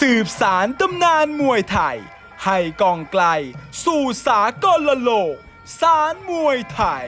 สืบสารตำนานมวยไทย ให้กองไกล สู่สากลโลก สารมวยไทย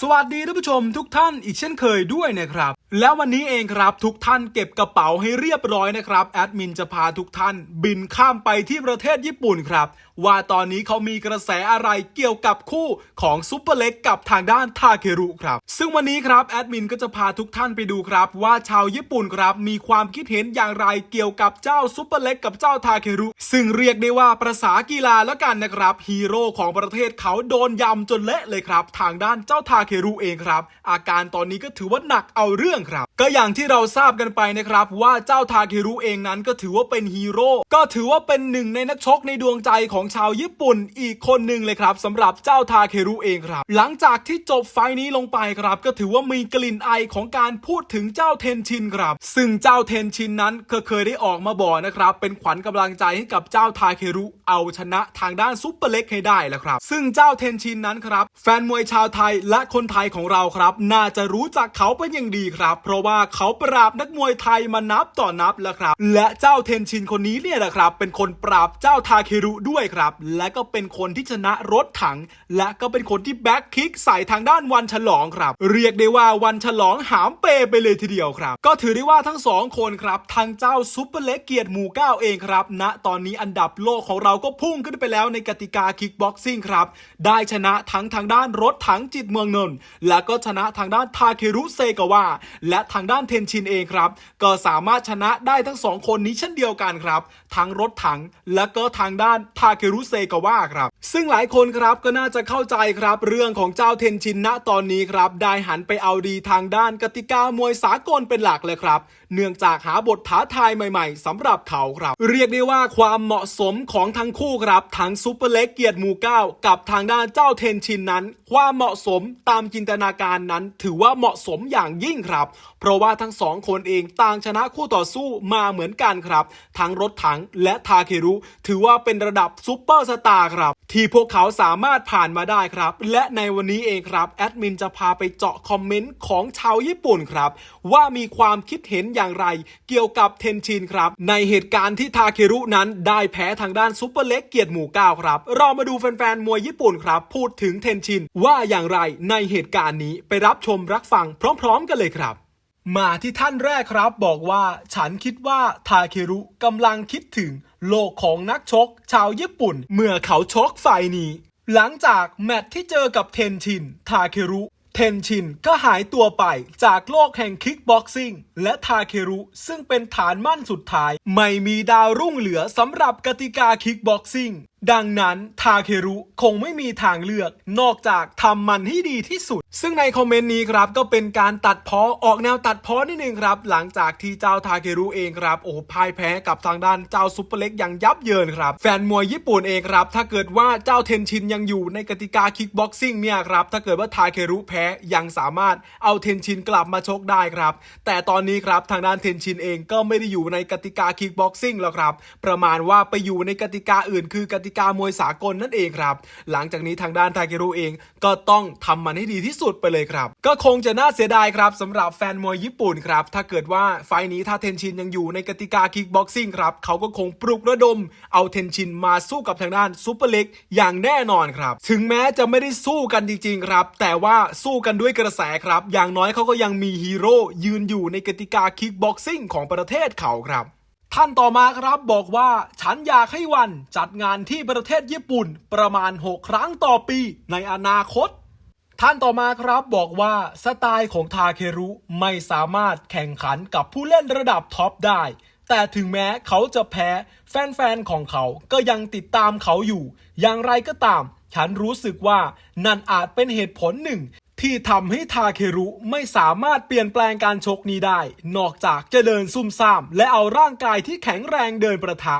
สวัสดีท่านผู้ชมทุกท่านอีกเช่นเคยด้วยนะครับ แล้ววันนี้เองครับทุกท่านเก็บกระเป๋าให้เรียบร้อยนะครับแอดมินจะพาทุกท่านบินข้ามไปที่ประเทศญี่ปุ่นครับ ว่าตอนนี้เขามีกระแสอะไรเกี่ยวกับคู่ของซุปเปอร์เล็กกับทางด้านทาเครุครับ ซึ่งวันนี้ครับแอดมินก็จะพาทุกท่านไปดูครับ ว่าชาวญี่ปุ่นครับมีความคิดเห็นอย่างไรเกี่ยวกับเจ้าซุปเปอร์เล็กกับเจ้าทาเครุซึ่งเรียกได้ว่าประษากีฬาแล้วกันนะครับฮีโร่ของประเทศเขาโดนยำจนเละเลยครับ ทางด้านเจ้าทาเครุเองครับ อาการตอนนี้ก็ถือว่าหนักเอาเรื่องครับ ก็อย่างที่เราทราบกันไปนะครับ ว่าเจ้าทาเครุเองนั้นก็ถือว่าเป็นฮีโร่ก็ถือว่าเป็นหนึ่งในนักชกในดวงใจของชาวญี่ปุ่นอีกคนหนึ่งเลยครับสำหรับเจ้าทาเครุเองครับ หลังจากที่จบไฟล์นี้ลงไปครับ ก็ถือว่ามีกลิ่นไอของการพูดถึงเจ้าเทนชินครับ ซึ่งเจ้าเทนชินนั้นก็เคยได้ออกมาบอกนะครับ เป็นขวัญกำลังใจให้กับเจ้าทาเครุเอาชนะทางด้านซุปเปอร์เล็กให้ได้แล้วครับ ซึ่งเจ้าเทนชินนั้นครับแฟนมวยชาวไทยและคนไทยของเราครับ น่าจะรู้จักเขาเป็นอย่างดีครับ เพราะว่าเขาปราบนักมวยไทยมานับต่อนับแล้วครับ และเจ้าเทนชินคนนี้เนี่ยแหละครับ เป็นคนปราบเจ้าทาเครุด้วยครับ และก็เป็นคนที่ชนะรถถัง และก็เป็นคนที่แบ็คคิกใส่ทางด้านวันฉลองครับ เรียกได้ว่าวันฉลองหามเปไปเลยทีเดียวครับ ก็ถือได้ว่าทั้งสองคนครับทางเจ้าซุปเปอร์เล็กเกียรติหมู่เก้าเองครับณตอนนี้อันดับโลกของเราก็พุ่งขึ้นไปแล้วในกติกาคิกบ็อกซิ่งครับ ได้ชนะทั้งทางด้านรถถังจิตเมืองนนท์และก็ชนะทางด้านทาเครุเซกาวะและทางางด้านเทนชินเองครับ ก็สามารถชนะได้ทั้งสองคนนี้เช่นเดียวกันครับ ทั้งรถถังและก็ทางด้านทาเครุเซกาวะครับ ซึ่งหลายคนครับก็น่าจะเข้าใจครับ เรื่องของเจ้าเทนชินณตอนนี้ครับ ได้หันไปเอาดีทางด้านกติกามวยสากลเป็นหลักเลยครับ เนื่องจากหาบทท้าทายใหม่ ๆสำหรับเขาครับ เรียกได้ว่าความเหมาะสมของทั้งคู่ครับทั้งซูเปอร์เล็กเกียรติหมู่เก้ากับทางด้านเจ้าเทนชินนั้น ความเหมาะสมตามจินตนาการนั้น ถือว่าเหมาะสมอย่างยิ่งครับเพราะราะว่าทั้งสองคนเองต่างชนะคู่ต่อสู้มาเหมือนกันครับ ทั้งรถถังและทาเครุ ถือว่าเป็นระดับซูเปอร์สตาร์ครับ ที่พวกเขาสามารถผ่านมาได้ครับ และในวันนี้เองครับ แอดมินจะพาไปเจาะคอมเมนต์ของชาวญี่ปุ่นครับ ว่ามีความคิดเห็นอย่างไร เกี่ยวกับเทนชินครับ ในเหตุการณ์ที่ทาเครุนั้นได้แพ้ทางด้านซูเปอร์เล็กเกียรติหมู่เก้าครับ เรามาดูแฟนๆมวยญี่ปุ่นครับพูดถึงเทนชินว่าอย่างไรในเหตุการณ์นี้ไปรับชมรับฟังพร้อม ๆ กันเลยครับ มาที่ท่านแรกครับบอกว่า ฉันคิดว่าทาเครุกำลังคิดถึงโลกของนักชก ชาวญี่ปุ่น เมื่อเขาชกฝ่ายนี้ หลังจากแมตช์ที่เจอกับเทนชิน ทาเครุเทนชินก็หายตัวไปจากโลกแห่งคิกบ็อกซิ่งและทาเครุซึ่งเป็นฐานมั่นสุดท้าย ไม่มีดาวรุ่งเหลือสำหรับกติกาคิกบ็อกซิ่งดังนั้นทาเครุคงไม่มีทางเลือก นอกจากทำมันให้ดีที่สุด ซึ่งในคอมเมนต์นี้ครับก็เป็นการตัดพ้อออกแนวตัดพ้อนิดนึงครับ หลังจากที่เจ้าทาเครุเองครับโอ้โหพ่ายแพ้กับทางด้านเจ้าซุปเปอร์เล็กอย่างยับเยินครับ แฟนมวยญี่ปุ่นเองครับ ถ้าเกิดว่าเจ้าเทนชินยังอยู่ในกติกาคิกบ็อกซิ่งเนี่ยครับ ถ้าเกิดว่าทาเครุแพ้ยังสามารถเอาเทนชินกลับมาชกได้ครับ แต่ตอนนี้ครับทางด้านเทนชินเองก็ไม่ได้อยู่ในกติกาคิกบ็อกซิ่งแล้วครับ ประมาณว่าไปอยู่ในกติกาอื่น คือกติกามวยสากลนั่นเองครับ หลังจากนี้ทางด้านทาเครุเองก็ต้องทำมันให้ดีที่สุดสุดไปเลยครับ ก็คงจะน่าเสียดายครับสำหรับแฟนมวยญี่ปุ่นครับ ถ้าเกิดว่าไฟนี้ถ้าเทนชินยังอยู่ในกติกาคิกบ็อกซิ่งครับเขาก็คงปลุกระดม เอาเทนชินมาสู้กับทางด้านซูเปอร์เล็กอย่างแน่นอนครับ ถึงแม้จะไม่ได้สู้กันจริง ๆ ครับ แต่ว่าสู้กันด้วยกระแสครับ อย่างน้อยเขาก็ยังมีฮีโร่ยืนอยู่ในกติกาคิกบ็อกซิ่งของประเทศเขาครับท่านต่อมาครับบอกว่าฉันอยากให้วันจัดงานที่ประเทศญี่ปุ่นประมาณ 6 ครั้งต่อปีในอนาคต ท่านต่อมาครับบอกว่าสไตล์ของทาเครุไม่สามารถแข่งขันกับผู้เล่นระดับท็อปได้ แต่ถึงแม้เขาจะแพ้ แฟนๆของเขาก็ยังติดตามเขาอยู่ อย่างไรก็ตาม ฉันรู้สึกว่านั่นอาจเป็นเหตุผลหนึ่ง ที่ทำให้ทาเครุไม่สามารถเปลี่ยนแปลงการชกนี้ได้ นอกจากจะเดินซุ่มซ่าม และเอาร่างกายที่แข็งแรงเดินประทะ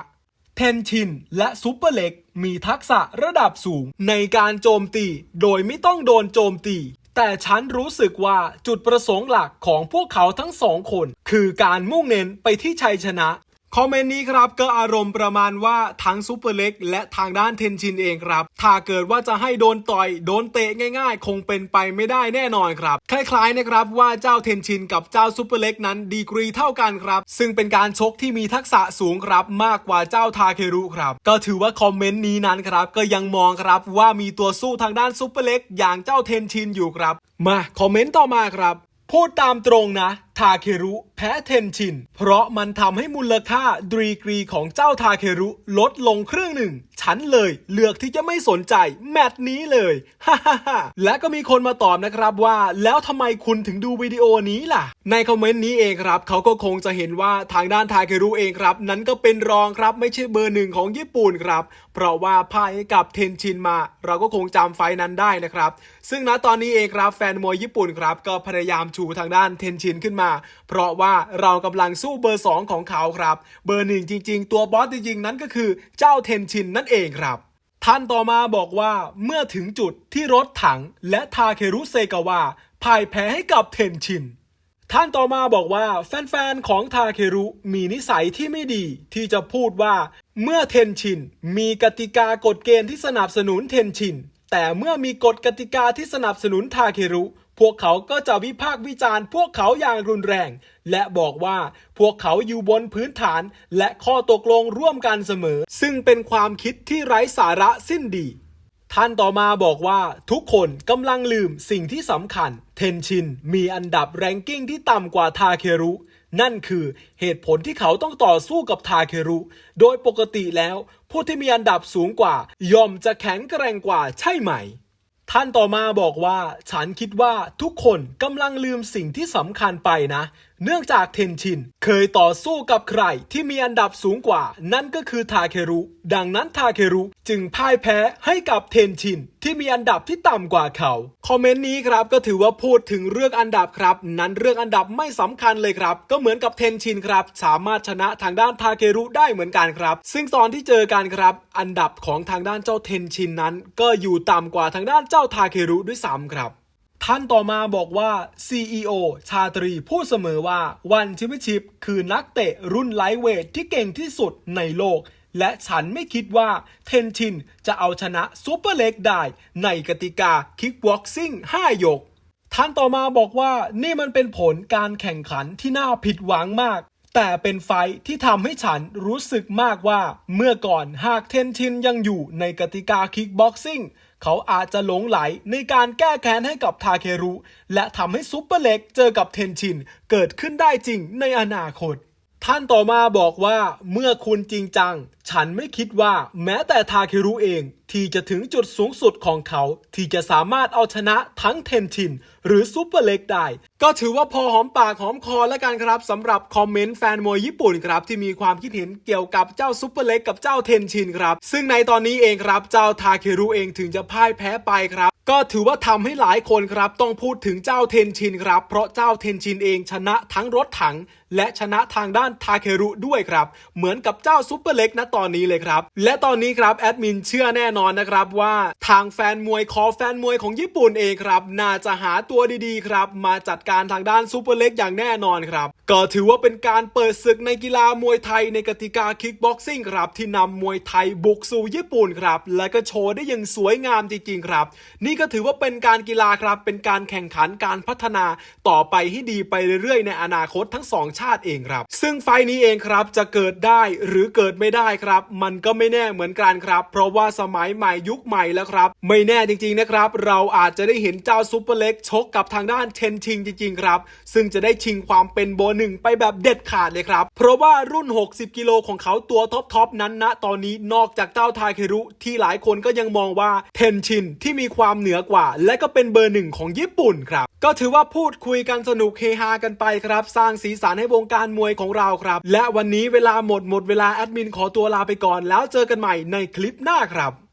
ทนชิน และซูเปอร์เล็ก มีทักษะระดับสูงในการโจมตี โดยไม่ต้องโดนโจมตี แต่ฉันรู้สึกว่าจุดประสงค์หลักของพวกเขาทั้งสองคน คือการมุ่งเน้นไปที่ชัยชนะ คอมเมนต์นี้ครับก็อารมณ์ประมาณว่าทั้งซูเปอร์เล็กและทางด้านเทนชินเองครับ ถ้าเกิดว่าจะให้โดนต่อย โดนเตะง่ายๆ คงเป็นไปไม่ได้แน่นอนครับ คล้ายๆนะครับว่าเจ้าเทนชินกับเจ้าซูเปอร์เล็กนั้นดีกรีเท่ากันครับ ซึ่งเป็นการชกที่มีทักษะสูงครับ มากกว่าเจ้าทาเครุครับ ก็ถือว่าคอมเมนต์นี้นั้นครับก็ยังมองครับว่ามีตัวสู้ทางด้านซูเปอร์เล็กอย่างเจ้าเทนชินอยู่ครับ มาคอมเมนต์ต่อมาครับพูดตามตรงนะ ทาเครุแพ้เทนชิน เพราะมันทำให้มูลค่าดีกรีของเจ้าทาเครุลดลงครึ่งหนึ่ง ฉันเลยเลือกที่จะไม่สนใจแมตช์นี้เลยฮ่าฮ่าฮ่าและก็มีคนมาตอบนะครับว่า แล้วทำไมคุณถึงดูวิดีโอนี้ล่ะ ในคอมเมนต์นี้เองครับเขาก็คงจะเห็นว่าทางด้านทาเครุเองครับ นั้นก็เป็นรองครับไม่ใช่เบอร์หนึ่งของญี่ปุ่นครับเพราะว่าพ่ายกับเทนชินมา เราก็คงจำไฟนั้นได้นะครับ ซึ่งณตอนนี้เองครับแฟนมวยญี่ปุ่นครับก็พยายามชูทางด้านเทนชินขึ้นมาเพราะว่าเรากำลังสู้เบอร์ 2 ของเขาครับ เบอร์หนึ่งจริง ๆ ตัวบอสจริงๆ นั้นก็คือเจ้าเทนชินนั่นเองครับท่านต่อมาบอกว่าเมื่อถึงจุดที่รถถังและทาเครุเซกาวะพ่ายแพ้ให้กับเทนชินท่านต่อมาบอกว่าแฟนๆ ของทาเครุมีนิสัยที่ไม่ดีที่จะพูดว่า เมื่อเทนชินมีกติกากฎเกณฑ์ที่สนับสนุนเทนชินแต่เมื่อมีกฎกติกาที่สนับสนุนทาเครุ พวกเขาก็จะวิพากษ์วิจารณ์พวกเขาอย่างรุนแรง และบอกว่าพวกเขาอยู่บนพื้นฐาน และข้อตกลงร่วมกันเสมอ ซึ่งเป็นความคิดที่ไร้สาระสิ้นดี ท่านต่อมาบอกว่าทุกคนกำลังลืมสิ่งที่สำคัญ เทนชินมีอันดับแรงกิ้งที่ต่ำกว่าทาเครุนั่นคือเหตุผลที่เขาต้องต่อสู้กับทาเครุ โดยปกติแล้ว ผู้ที่มีอันดับสูงกว่า ย่อมจะแข็งแกร่งกว่าใช่ไหม ท่านต่อมาบอกว่า ฉันคิดว่าทุกคนกำลังลืมสิ่งที่สำคัญไปนะ เนื่องจากเทนชิน เคยต่อสู้กับใครที่มีอันดับสูงกว่า นั่นก็คือทาเครุ ดังนั้นทาเครุจึงพ่ายแพ้ให้กับเทนชิน ที่มีอันดับที่ต่ำกว่าเขา คอมเมนต์นี้ครับก็ถือว่าพูดถึงเรื่องอันดับครับ นั้นเรื่องอันดับไม่สำคัญเลยครับ ก็เหมือนกับเทนชินครับ สามารถชนะทางด้านทาเครุได้เหมือนกันครับ ซึ่งตอนที่เจอกันครับ อันดับของทางด้านเจ้าเทนชินนั้น ก็อยู่ต่ำกว่าทางด้านเจ้าทาเครุด้วยซ้ำครับ ท่านต่อมาบอกว่า CEO ชาตรีพูดเสมอว่าวันชิมิชิพคือนักเตะรุ่นไลท์เวทที่เก่งที่สุดในโลก และฉันไม่คิดว่าเทนชินจะเอาชนะซูเปอร์เล็กได้ในกติกาคิกบ็อกซิ่ง5ยกท่านต่อมาบอกว่านี่มันเป็นผลการแข่งขันที่น่าผิดหวังมาก แต่เป็นไฟที่ทำให้ฉันรู้สึกมากว่า เมื่อก่อนหากเทนชินยังอยู่ในกติกาคิกบ็อกซิ่งเขาอาจจะหลงไหลในการแก้แค้นให้กับทาเครุ และทำให้ซุปเปอร์เล็กเจอกับเทนชินเกิดขึ้นได้จริงในอนาคต ท่านต่อมาบอกว่าเมื่อคุณจริงจัง ฉันไม่คิดว่าแม้แต่ทาเครุเองที่จะถึงจุดสูงสุดของเขา ที่จะสามารถเอาชนะทั้งเทนชิน หรือซูเปอร์เล็กได้ ก็ถือว่าพอหอมปากหอมคอแล้วกันครับสำหรับคอมเมนต์แฟนมวยญี่ปุ่นครับ ที่มีความคิดเห็นเกี่ยวกับเจ้าซูเปอร์เล็กกับเจ้าเทนชินครับ ซึ่งในตอนนี้เองครับเจ้าทาเครุเองถึงจะพ่ายแพ้ไปครับ ก็ถือว่าทำให้หลายคนครับต้องพูดถึงเจ้าเทนชินครับ เพราะเจ้าเทนชินเองชนะทั้งรถถัง และชนะทางด้านทาเครุด้วยครับ เหมือนกับเจ้าซูเปอร์เล็กนะตอนนี้เลยครับ และตอนนี้ครับแอดมินเชื่อแน่นอนนะครับว่าทางแฟนมวยคอแฟนมวยของญี่ปุ่นเองครับน่าจะหาตัวดีๆครับ มาจัดการทางด้านซูเปอร์เล็กอย่างแน่นอนครับ ก็ถือว่าเป็นการเปิดศึกในกีฬามวยไทยในกติกาคิกบ็อกซิ่งครับที่นำมวยไทยบุกสู่ญี่ปุ่นครับและก็โชว์ได้อย่างสวยงามจริงๆครับนี่ก็ถือว่าเป็นการกีฬาครับ เป็นการแข่งขันการพัฒนาต่อไปให้ดีไปเรื่อยๆ ในอนาคตทั้งสองชาติเองครับ ซึ่งไฟล์นี้เองครับจะเกิดได้หรือเกิดไม่ได้ครับ มันก็ไม่แน่เหมือนกันครับ เพราะว่าสมัยใหม่ยุคใหม่แล้วครับ ไม่แน่จริงๆนะครับ เราอาจจะได้เห็นเจ้าซูเปอร์เล็กชกกับทางด้านเชนชิงจริง ๆ ครับ ซึ่งจะได้ชิงความเป็นโบหนึ่งไปแบบเด็ดขาดเลยครับ เพราะว่ารุ่น 60 กิโลของเขาตัวท็อปๆนั้นนะตอนนี้นอกจากเจ้าทาเครุที่หลายคนก็ยังมองว่าเทนชินที่มีความเหนือกว่า และก็เป็นเบอร์หนึ่งของญี่ปุ่นครับ ก็ถือว่าพูดคุยกันสนุกเฮฮากันไปครับ สร้างสีสันให้วงการมวยของเราครับ และวันนี้เวลาหมดหมดเวลาแอดมินขอตัวลาไปก่อน แล้วเจอกันใหม่ในคลิปหน้าครับ